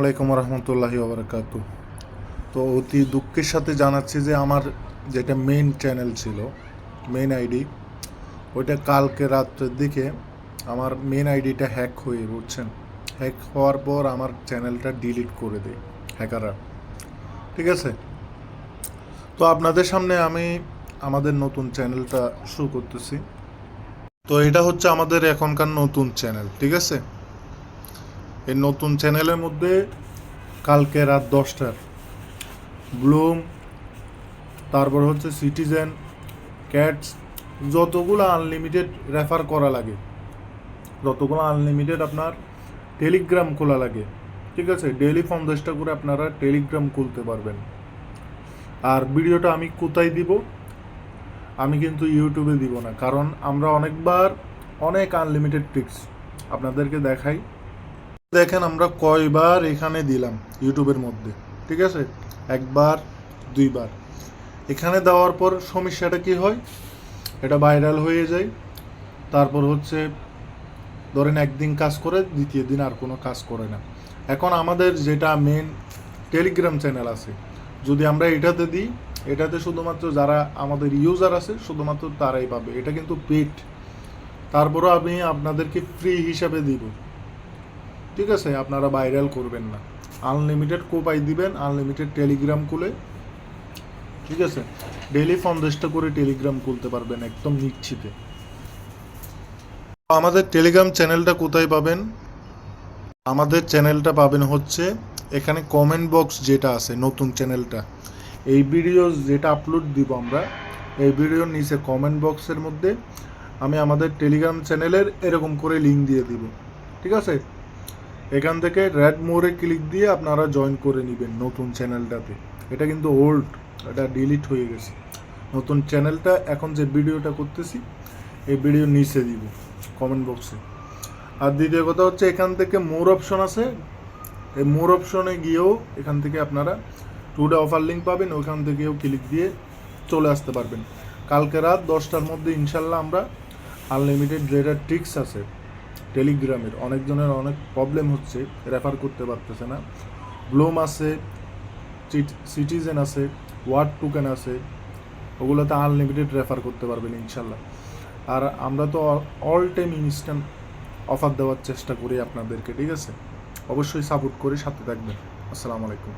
আসসালামাইকুম রহমতুল্লাহি ওবরাকাত তো অতি দুঃখের সাথে জানাচ্ছি যে আমার যেটা মেইন চ্যানেল ছিল মেইন আইডি ওইটা কালকে রাত্রের দিকে আমার মেইন আইডিটা হ্যাক হয়ে, বুঝছেন? হ্যাক হওয়ার পর আমার চ্যানেলটা ডিলিট করে দেয় হ্যাকাররা। ঠিক আছে? তো আপনাদের সামনে আমি আমাদের নতুন চ্যানেলটা শুরু করতেছি। তো এটা হচ্ছে আমাদের এখনকার নতুন চ্যানেল ঠিক আছে? এই নতুন চ্যানেলের মধ্যে কালকে রাত দশটার ব্লুম, তারপর হচ্ছে সিটিজেন, ক্যাটস, যতগুলো আনলিমিটেড রেফার করা লাগে, যতগুলো আনলিমিটেড আপনার টেলিগ্রাম খোলা লাগে, ঠিক আছে? ডেইলি পঞ্চাশটা করে আপনারা টেলিগ্রাম খুলতে পারবেন। আর ভিডিওটা আমি কোথায় দিব? আমি কিন্তু ইউটিউবে দিব না, কারণ আমরা অনেকবার অনেক আনলিমিটেড ট্রিক্স আপনাদেরকে দেখাই। দেখেন আমরা কয়বার এখানে দিলাম ইউটিউবের মধ্যে, ঠিক আছে? একবার, দুইবার। এখানে দেওয়ার পর সমস্যাটা কি হয়? এটা ভাইরাল হয়ে যায়। তারপর হচ্ছে ধরেন একদিন কাজ করে, দ্বিতীয় দিন আর কোনো কাজ করে না। এখন আমাদের যেটা মেন টেলিগ্রাম চ্যানেল আছে, যদি আমরা এটাতে দিই, এটাতে শুধুমাত্র যারা আমাদের ইউজার আছে, শুধুমাত্র তারাই পাবে। এটা কিন্তু পেড তারপরও আমি আপনাদেরকে ফ্রি হিসাবে দিব। ঠিক আছে, আপনারা ভাইরাল করবেন না। আনলিমিটেড কোপাই দিবেন আনলিমিটেড টেলিগ্রাম খুলে। ঠিক আছে ডেলি পঞ্চাশটা করে টেলিগ্রাম খুলতে পারবেন একদম নিশ্চিতে। আমাদের টেলিগ্রাম চ্যানেলটা কোথায় পাবেন? আমাদের চ্যানেলটা পাবেন হচ্ছে, এখানে কমেন্ট বক্স যেটা আছে, নতুন চ্যানেলটা এই ভিডিও যেটা আপলোড দিব আমরা, এই ভিডিওর নিচে কমেন্ট বক্সের মধ্যে আমি আমাদের টেলিগ্রাম চ্যানেলের এরকম করে লিঙ্ক দিয়ে দিব। ঠিক আছে? এখান থেকে রেড মোড়ে ক্লিক দিয়ে আপনারা জয়েন করে নেবেন নতুন চ্যানেলটাতে এটা কিন্তু ওল্ড এটা ডিলিট হয়ে গেছে। নতুন চ্যানেলটা এখন যে ভিডিওটা করতেছি, এই ভিডিও নিচে দিব কমেন্ট বক্সে আর দ্বিতীয় কথা হচ্ছে, এখান থেকে মোর অপশন আছে। এই মোর অপশনে গিয়েও এখান থেকে আপনারা টুডে অফার লিঙ্ক পাবেন, ওখান থেকেও ক্লিক দিয়ে চলে আসতে পারবেন। কালকে রাত দশটার মধ্যে, ইনশাল্লাহ আমরা আনলিমিটেড যেটা ট্রিক্স আছে। টেলিগ্রামের, অনেকজনের অনেক প্রবলেম হচ্ছে রেফার করতে পারতেছে না। ব্লুম আছে সিটিজেন আছে ওয়ার্ড টুকেন আছে, ওগুলোতে আনলিমিটেড রেফার করতে পারবেন ইনশাল্লাহ। আর আমরা তো অল টাইম ইনস্ট্যান্ট অফার দেওয়ার চেষ্টা করি আপনাদেরকে, ঠিক আছে? অবশ্যই সাপোর্ট করে সাথে থাকবেন। আসসালামু আলাইকুম।